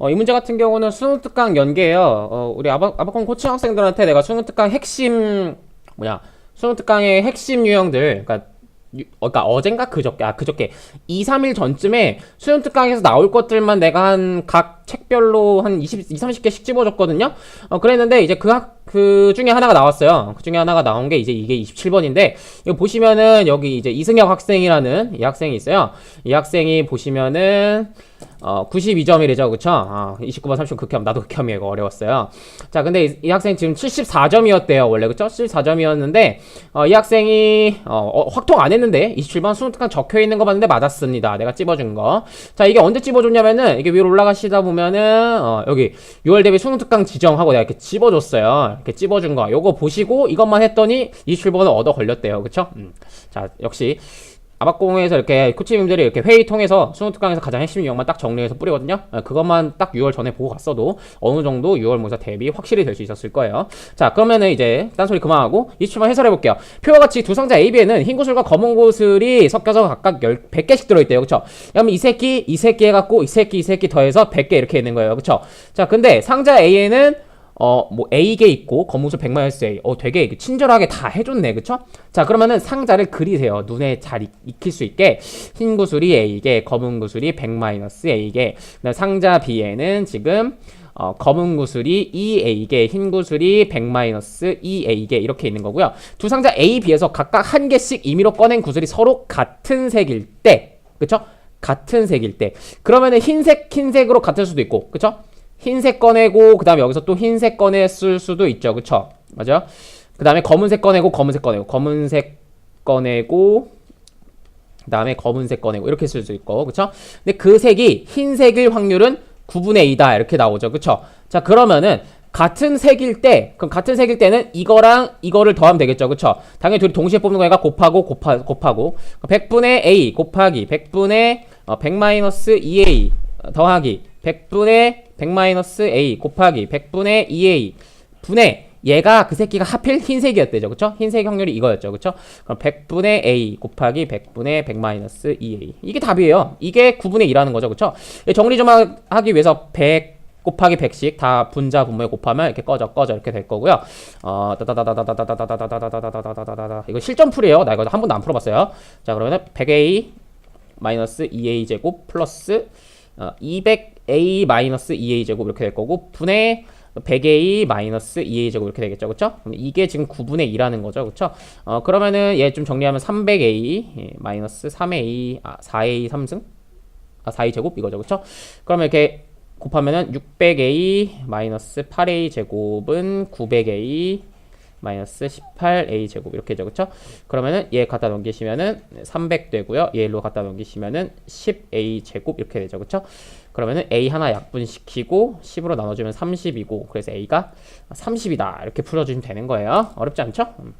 어, 이 문제 같은 경우는 수능 특강 연계예요. 어, 우리 아바, 아바콘 코칭 학생들한테 내가 수능 특강 핵심 뭐냐 수능 특강의 핵심 유형들 그러니까 유- 어, 그러니까 어젠가 그저께 아 그저께 2, 3일 전쯤에 수능 특강에서 나올 것들만 내가 한 각 책별로 한 20, 20, 30개씩 집어줬거든요. 어 그랬는데 이제 그 학, 그 중에 하나가 나왔어요. 그 중에 하나가 나온 게 이제 이게 27번인데 이거 보시면은 여기 이제 이승혁 학생이라는 이 학생이 있어요. 이 학생이 보시면은 어 92점이래죠. 그쵸? 아, 29번 30번 극혐 나도 극혐이에요. 이거 어려웠어요. 자, 근데 이, 이 학생 지금 74점이었대요. 원래 그쵸? 74점이었는데 어, 이 학생이 어, 어, 확통 안 했는데 27번 수능특강 적혀 있는 거 봤는데 맞았습니다. 내가 찝어준 거. 자, 이게 언제 찝어줬냐면은 이게 위로 올라가시다 보면은 어, 여기 6월 대비 수능특강 지정하고 내가 이렇게 찝어줬어요. 이렇게 찝어준 거. 요거 보시고 이것만 했더니 27번을 얻어 걸렸대요. 그쵸? 음. 자, 역시 아박공에서 이렇게 코치님들이 이렇게 회의 통해서 수능 특강에서 가장 핵심 유형만 딱 정리해서 뿌리거든요. 어, 그것만 딱 6월 전에 보고 갔어도 어느 정도 6월 모의사 대비 확실히 될 수 있었을 거예요. 자, 그러면은 이제 딴소리 그만하고 27번 해설해 볼게요. 표와 같이 두 상자 AB에는 흰 구슬과 검은 구슬이 섞여서 각각 10, 100개씩 들어있대요. 그쵸? 그러면 이 새끼, 이 새끼 해갖고 이 새끼, 이 새끼 더해서 100개 이렇게 있는 거예요. 그쵸? 자, 근데 상자 A에는 어, 뭐, A개 있고, 검은술 100마이너스 A. 어, 되게 친절하게 다 해줬네. 그쵸? 자, 그러면은 상자를 그리세요. 눈에 잘 익, 익힐 수 있게. 흰 구슬이 A개, 검은 구슬이 100 마이너스 A개. 그다음 상자 B에는 지금, 어, 검은 구슬이 2A개, 흰 구슬이 100마이너스 2A개. 이렇게 있는 거고요. 두 상자 A, B에서 각각 한 개씩 임의로 꺼낸 구슬이 서로 같은 색일 때. 그쵸? 같은 색일 때. 그러면은 흰색, 흰색으로 같을 수도 있고. 그쵸? 흰색 꺼내고 그 다음에 여기서 또 흰색 꺼냈을 수도 있죠. 그쵸? 맞아요 그 다음에 검은색 꺼내고 검은색 꺼내고. 검은색 꺼내고 그 다음에 검은색 꺼내고. 이렇게 쓸 수 있고. 그쵸? 근데 그 색이 흰색일 확률은 9분의 2다. 이렇게 나오죠. 그쵸? 자 그러면은 같은 색일 때 그럼 같은 색일 때는 이거랑 이거를 더하면 되겠죠. 그쵸? 당연히 둘이 동시에 뽑는 거니까 곱하고 곱하, 곱하고. 100분의 a 곱하기 100분의 어, 100 마이너스 2a 더하기 100분의 100 마이너스 a 곱하기 100분의 2a 분의 얘가 그 새끼가 하필 흰색이었대죠 그쵸 흰색 확률이 이거였죠 그쵸 그럼 100분의 a 곱하기 100분의 100 마이너스 2a 이게 답이에요 이게 9분의 2라는 거죠 그쵸 정리 좀 하- 하기 위해서 100 곱하기 100씩 다 분자 분모에 곱하면 이렇게 꺼져 꺼져 이렇게 될 거고요. 어 따다다다다다다다다다다다다다다다다다다 이거 실전 풀이에요. 나 이거 한 번도 안 풀어봤어요. 자 그러면은 100a 마이너스 2a 제곱 플러스 어, 200a 마이너스 2a 제곱 이렇게 될 거고 분의 100a 마이너스 2a 제곱 이렇게 되겠죠, 그렇죠? 이게 지금 9분의 2라는 거죠, 그렇죠? 어 그러면은 얘 좀 정리하면 300a 예, 마이너스 3a 아 4a 3승 아 4a 제곱 이거죠, 그렇죠? 그러면 이렇게 곱하면은 600a 마이너스 8a 제곱은 900a 마이너스 18a 제곱 이렇게 되죠, 그렇죠? 그러면은 얘 갖다 넘기시면은 300 되고요. 얘로 갖다 넘기시면은 10a 제곱 이렇게 되죠, 그렇죠? 그러면은 a 하나 약분시키고 10으로 나눠주면 30이고 그래서 a가 30이다 이렇게 풀어주시면 되는 거예요. 어렵지 않죠? 음.